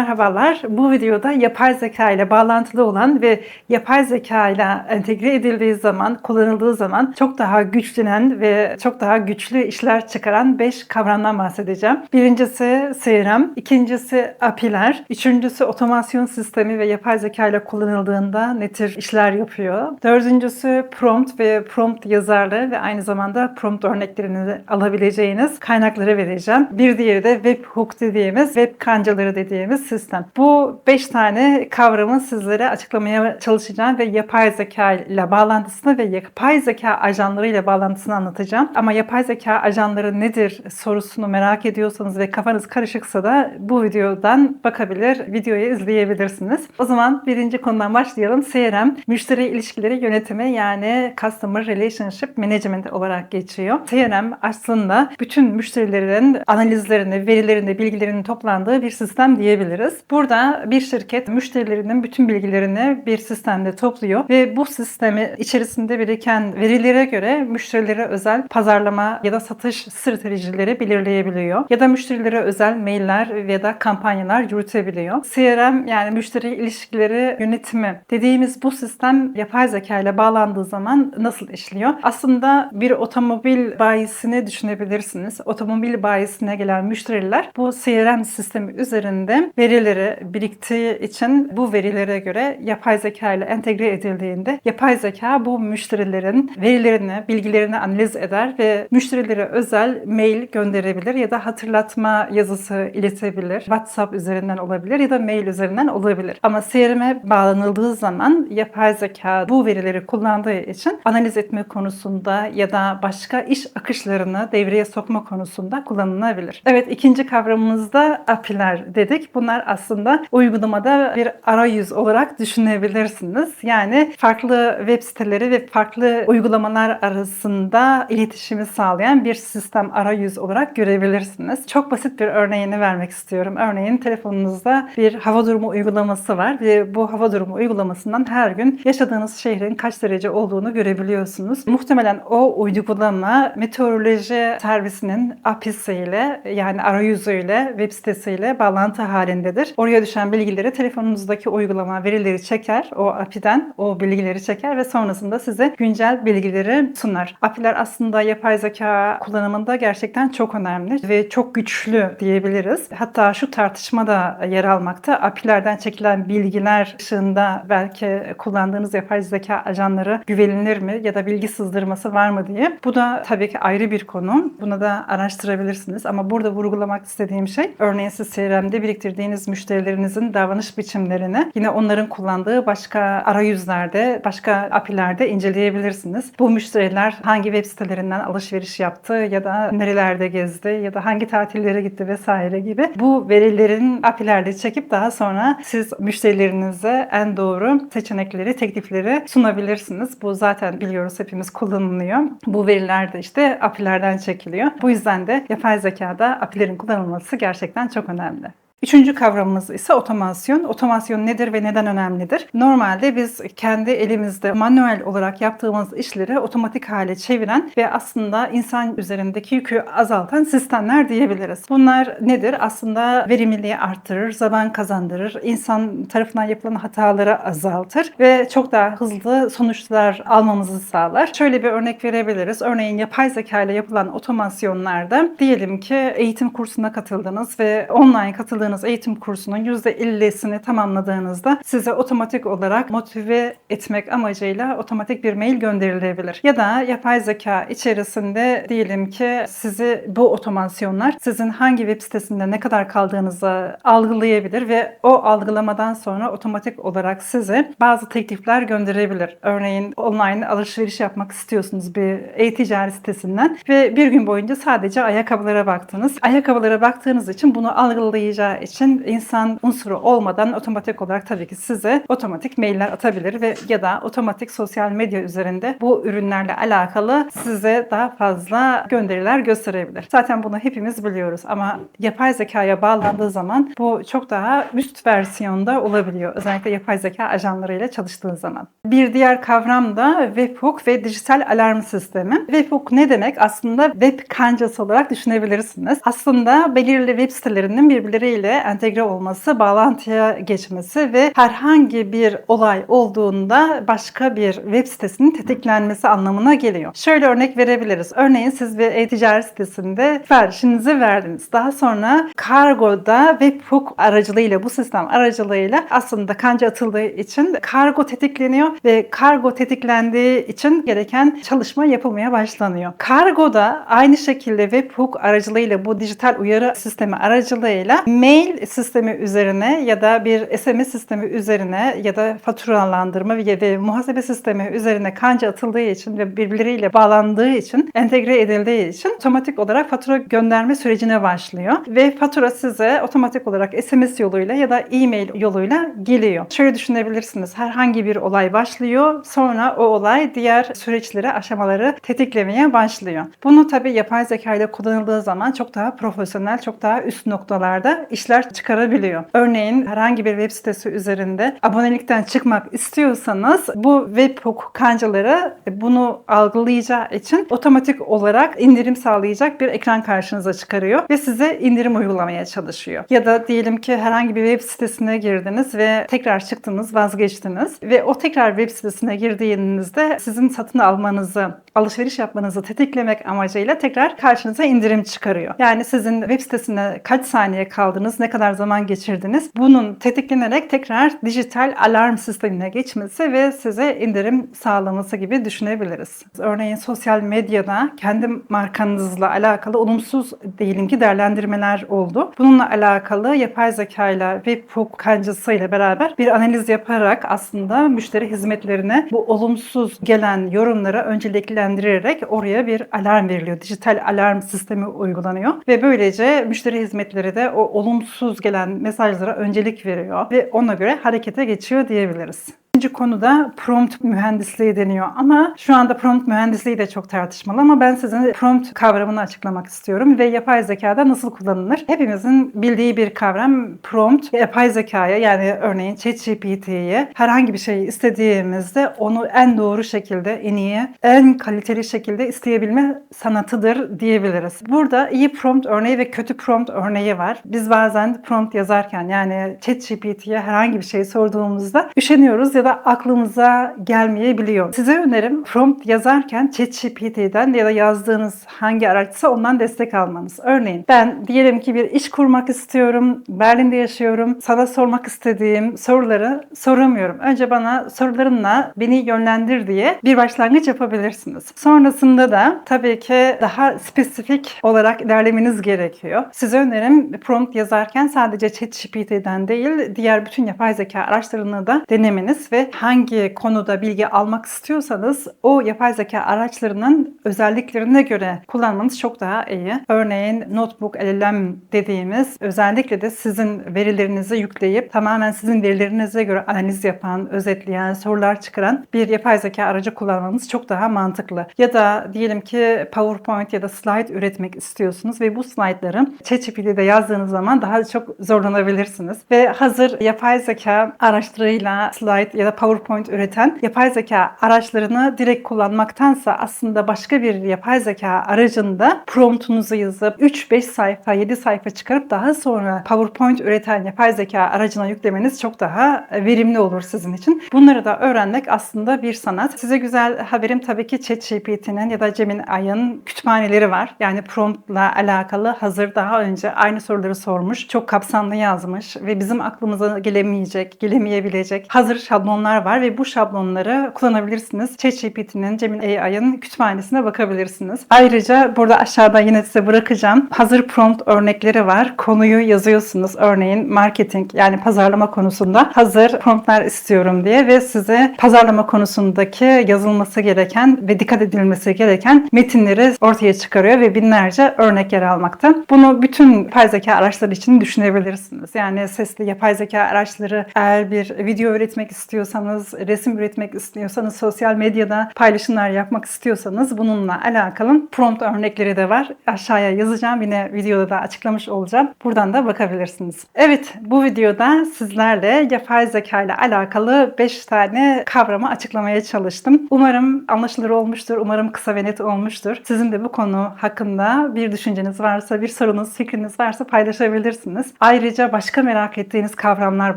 Merhabalar. Bu videoda yapay zeka ile bağlantılı olan ve yapay zeka ile entegre edildiği zaman, kullanıldığı zaman çok daha güçlenen ve çok daha güçlü işler çıkaran 5 kavramdan bahsedeceğim. Birincisi CRM, ikincisi API'ler, üçüncüsü otomasyon sistemi ve yapay zeka ile kullanıldığında ne tür işler yapıyor. Dördüncüsü prompt ve prompt yazarlığı ve aynı zamanda prompt örneklerini alabileceğiniz kaynakları vereceğim. Bir diğeri de webhook dediğimiz, web kancaları dediğimiz sistem. Bu 5 tane kavramı sizlere açıklamaya çalışacağım ve yapay zeka ile bağlantısını ve yapay zeka ajanları ile bağlantısını anlatacağım. Ama yapay zeka ajanları nedir sorusunu merak ediyorsanız ve kafanız karışıksa da bu videodan bakabilir, videoyu izleyebilirsiniz. O zaman birinci konudan başlayalım. CRM, müşteri ilişkileri yönetimi yani Customer Relationship Management olarak geçiyor. CRM aslında bütün müşterilerin analizlerini, verilerini, bilgilerini toplandığı bir sistem diyebiliriz. Burada bir şirket müşterilerinin bütün bilgilerini bir sistemde topluyor ve bu sistemi içerisinde biriken verilere göre müşterilere özel pazarlama ya da satış stratejileri belirleyebiliyor. Ya da müşterilere özel mailler ya da kampanyalar yürütebiliyor. CRM yani müşteri ilişkileri yönetimi dediğimiz bu sistem yapay zeka ile bağlandığı zaman nasıl işliyor? Aslında bir otomobil bayisini düşünebilirsiniz. Otomobil bayisine gelen müşteriler bu CRM sistemi üzerinde verileri biriktiği için bu verilere göre yapay zeka ile entegre edildiğinde yapay zeka bu müşterilerin verilerini, bilgilerini analiz eder ve müşterilere özel mail gönderebilir ya da hatırlatma yazısı iletebilir. WhatsApp üzerinden olabilir ya da mail üzerinden olabilir. Ama CRM'e bağlanıldığı zaman yapay zeka bu verileri kullandığı için analiz etme konusunda ya da başka iş akışlarını devreye sokma konusunda kullanılabilir. Evet ikinci kavramımızda API'ler dedik. Bunlar aslında uygulamada bir arayüz olarak düşünebilirsiniz. Yani farklı web siteleri ve farklı uygulamalar arasında iletişimi sağlayan bir sistem arayüz olarak görebilirsiniz. Çok basit bir örneğini vermek istiyorum. Örneğin telefonunuzda bir hava durumu uygulaması var ve bu hava durumu uygulamasından her gün yaşadığınız şehrin kaç derece olduğunu görebiliyorsunuz. Muhtemelen o uygulama meteoroloji servisinin API'siyle yani arayüzüyle web sitesiyle bağlantı halindedir. Oraya düşen bilgileri telefonunuzdaki uygulama verileri çeker. O API'den o bilgileri çeker ve sonrasında size güncel bilgileri sunar. API'ler aslında yapay zeka kullanımında gerçekten çok önemli ve çok güçlü diyebiliriz. Hatta şu tartışmada yer almakta. API'lerden çekilen bilgiler ışığında belki kullandığınız yapay zeka ajanları güvenilir mi ya da bilgi sızdırması var mı diye. Bu da tabii ki ayrı bir konu. Bunu da araştırabilirsiniz. Ama burada vurgulamak istediğim şey örneğin siz CRM'de biriktirdiğiniz müşterilerinizin davranış biçimlerini yine onların kullandığı başka arayüzlerde, başka API'lerde inceleyebilirsiniz. Bu müşteriler hangi web sitelerinden alışveriş yaptı ya da nerelerde gezdi ya da hangi tatillere gitti vesaire gibi bu verilerin API'lerde çekip daha sonra siz müşterilerinize en doğru seçenekleri, teklifleri sunabilirsiniz. Bu zaten biliyoruz hepimiz kullanılıyor. Bu veriler de işte API'lerden çekiliyor. Bu yüzden de yapay zekada API'lerin kullanılması gerçekten çok önemli. Üçüncü kavramımız ise otomasyon. Otomasyon nedir ve neden önemlidir? Normalde biz kendi elimizde manuel olarak yaptığımız işleri otomatik hale çeviren ve aslında insan üzerindeki yükü azaltan sistemler diyebiliriz. Bunlar nedir? Aslında verimliliği arttırır, zaman kazandırır, insan tarafından yapılan hataları azaltır ve çok daha hızlı sonuçlar almamızı sağlar. Şöyle bir örnek verebiliriz. Örneğin yapay zeka ile yapılan otomasyonlarda diyelim ki eğitim kursuna katıldınız ve online katıldığınız eğitim kursunun %50'sini tamamladığınızda size otomatik olarak motive etmek amacıyla otomatik bir mail gönderilebilir. Ya da yapay zeka içerisinde diyelim ki sizi bu otomasyonlar sizin hangi web sitesinde ne kadar kaldığınızı algılayabilir ve o algılamadan sonra otomatik olarak size bazı teklifler gönderebilir. Örneğin online alışveriş yapmak istiyorsunuz bir e-ticaret sitesinden ve bir gün boyunca sadece ayakkabılara baktınız. Ayakkabılara baktığınız için bunu algılayacağı için insan unsuru olmadan otomatik olarak tabii ki size otomatik mailler atabilir ve ya da otomatik sosyal medya üzerinde bu ürünlerle alakalı size daha fazla gönderiler gösterebilir. Zaten bunu hepimiz biliyoruz ama yapay zekaya bağlandığı zaman bu çok daha üst versiyonda olabiliyor. Özellikle yapay zeka ajanlarıyla çalıştığı zaman. Bir diğer kavram da webhook ve dijital alarm sistemi. Webhook ne demek? Aslında web kancası olarak düşünebilirsiniz. Aslında belirli web sitelerinin birbirleriyle entegre olması, bağlantıya geçmesi ve herhangi bir olay olduğunda başka bir web sitesinin tetiklenmesi anlamına geliyor. Şöyle örnek verebiliriz. Örneğin siz bir e-ticaret sitesinde siparişinizi verdiniz. Daha sonra kargoda webhook aracılığıyla bu sistem aracılığıyla aslında kanca atıldığı için kargo tetikleniyor ve kargo tetiklendiği için gereken çalışma yapılmaya başlanıyor. Kargoda aynı şekilde webhook aracılığıyla bu dijital uyarı sistemi aracılığıyla mail sistemi üzerine ya da bir SMS sistemi üzerine ya da faturalandırma ve muhasebe sistemi üzerine kanca atıldığı için ve birbirleriyle bağlandığı için entegre edildiği için otomatik olarak fatura gönderme sürecine başlıyor ve fatura size otomatik olarak SMS yoluyla ya da e-mail yoluyla geliyor. Şöyle düşünebilirsiniz. Herhangi bir olay başlıyor. Sonra o olay diğer süreçleri, aşamaları tetiklemeye başlıyor. Bunu tabii yapay zeka ile kullanıldığı zaman çok daha profesyonel, çok daha üst noktalarda işler çıkarabiliyor. Örneğin herhangi bir web sitesi üzerinde abonelikten çıkmak istiyorsanız bu webhook kancaları bunu algılayacağı için otomatik olarak indirim sağlayacak bir ekran karşınıza çıkarıyor ve size indirim uygulamaya çalışıyor. Ya da diyelim ki herhangi bir web sitesine girdiniz ve tekrar çıktınız, vazgeçtiniz ve o tekrar web sitesine girdiğinizde sizin satın almanızı, alışveriş yapmanızı tetiklemek amacıyla tekrar karşınıza indirim çıkarıyor. Yani sizin web sitesine kaç saniye kaldınız, ne kadar zaman geçirdiniz bunun tetiklenerek tekrar dijital alarm sistemine geçmesi ve size indirim sağlaması gibi düşünebiliriz. Örneğin sosyal medyada kendi markanızla alakalı olumsuz diyelim ki değerlendirmeler oldu. Bununla alakalı yapay zeka ile webhook kancası ile beraber bir analiz yaparak aslında müşteri hizmetlerine bu olumsuz gelen yorumlara önceliklendirerek oraya bir alarm veriliyor. Dijital alarm sistemi uygulanıyor ve böylece müşteri hizmetleri de o olumsuz gelen mesajlara öncelik veriyor ve ona göre harekete geçiyor diyebiliriz. İkinci konuda prompt mühendisliği deniyor ama şu anda prompt mühendisliği de çok tartışmalı ama ben size prompt kavramını açıklamak istiyorum ve yapay zekada nasıl kullanılır? Hepimizin bildiği bir kavram prompt yapay zekaya yani örneğin ChatGPT'ye herhangi bir şey istediğimizde onu en doğru şekilde, en iyi, en kaliteli şekilde isteyebilme sanatıdır diyebiliriz. Burada iyi prompt örneği ve kötü prompt örneği var. Biz bazen prompt yazarken yani ChatGPT'ye herhangi bir şey sorduğumuzda üşeniyoruz ya da aklımıza gelmeyebiliyor. Size önerim prompt yazarken ChatGPT'den ya da yazdığınız hangi araçsa ondan destek almanız. Örneğin ben diyelim ki bir iş kurmak istiyorum, Berlin'de yaşıyorum. Sana sormak istediğim soruları soramıyorum. Önce bana sorularınla beni yönlendir diye bir başlangıç yapabilirsiniz. Sonrasında da tabii ki daha spesifik olarak ilerlemeniz gerekiyor. Size önerim prompt yazarken sadece ChatGPT'den değil diğer bütün yapay zeka araçlarını da denemeniz ve hangi konuda bilgi almak istiyorsanız o yapay zeka araçlarının özelliklerine göre kullanmanız çok daha iyi. Örneğin Notebook LLM dediğimiz özellikle de sizin verilerinizi yükleyip tamamen sizin verilerinize göre analiz yapan, özetleyen, sorular çıkaran bir yapay zeka aracı kullanmanız çok daha mantıklı. Ya da diyelim ki PowerPoint ya da slide üretmek istiyorsunuz ve bu slaytları ChatGPT'de yazdığınız zaman daha çok zorlanabilirsiniz. Ve hazır yapay zeka araçlarıyla slide ya da PowerPoint üreten yapay zeka araçlarını direkt kullanmaktansa aslında başka bir yapay zeka aracında promptunuzu yazıp 3-5 sayfa, 7 sayfa çıkarıp daha sonra PowerPoint üreten yapay zeka aracına yüklemeniz çok daha verimli olur sizin için. Bunları da öğrenmek aslında bir sanat. Size güzel haberim tabii ki ChatGPT'nin ya da Gemini'nin kütüphaneleri var. Yani promptla alakalı hazır daha önce aynı soruları sormuş. Çok kapsamlı yazmış ve bizim aklımıza gelemeyecek, gelemeyebilecek hazır şablonlar var ve bu şablonları kullanabilirsiniz. ChatGPT'nin, Gemini AI'ın kütüphanesine bakabilirsiniz. Ayrıca burada aşağıda yine size bırakacağım. Hazır prompt örnekleri var. Konuyu yazıyorsunuz. Örneğin marketing yani pazarlama konusunda hazır promptlar istiyorum diye ve size pazarlama konusundaki yazılması gereken ve dikkat edilmesi gereken metinleri ortaya çıkarıyor ve binlerce örnek yer almakta. Bunu bütün yapay zeka araçları için düşünebilirsiniz. Yani sesli yapay zeka araçları eğer bir video üretmek istiyorsanız istiyorsanız, resim üretmek istiyorsanız, sosyal medyada paylaşımlar yapmak istiyorsanız bununla alakalı prompt örnekleri de var. Aşağıya yazacağım. Yine videoda da açıklamış olacağım. Buradan da bakabilirsiniz. Evet bu videoda sizlerle yapay zeka ile alakalı 5 tane kavramı açıklamaya çalıştım. Umarım anlaşılır olmuştur. Umarım kısa ve net olmuştur. Sizin de bu konu hakkında bir düşünceniz varsa, bir sorunuz, fikriniz varsa paylaşabilirsiniz. Ayrıca başka merak ettiğiniz kavramlar,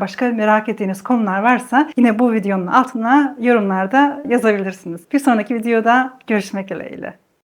başka merak ettiğiniz konular varsa yine bu videonun altına yorumlarda yazabilirsiniz. Bir sonraki videoda görüşmek dileğiyle.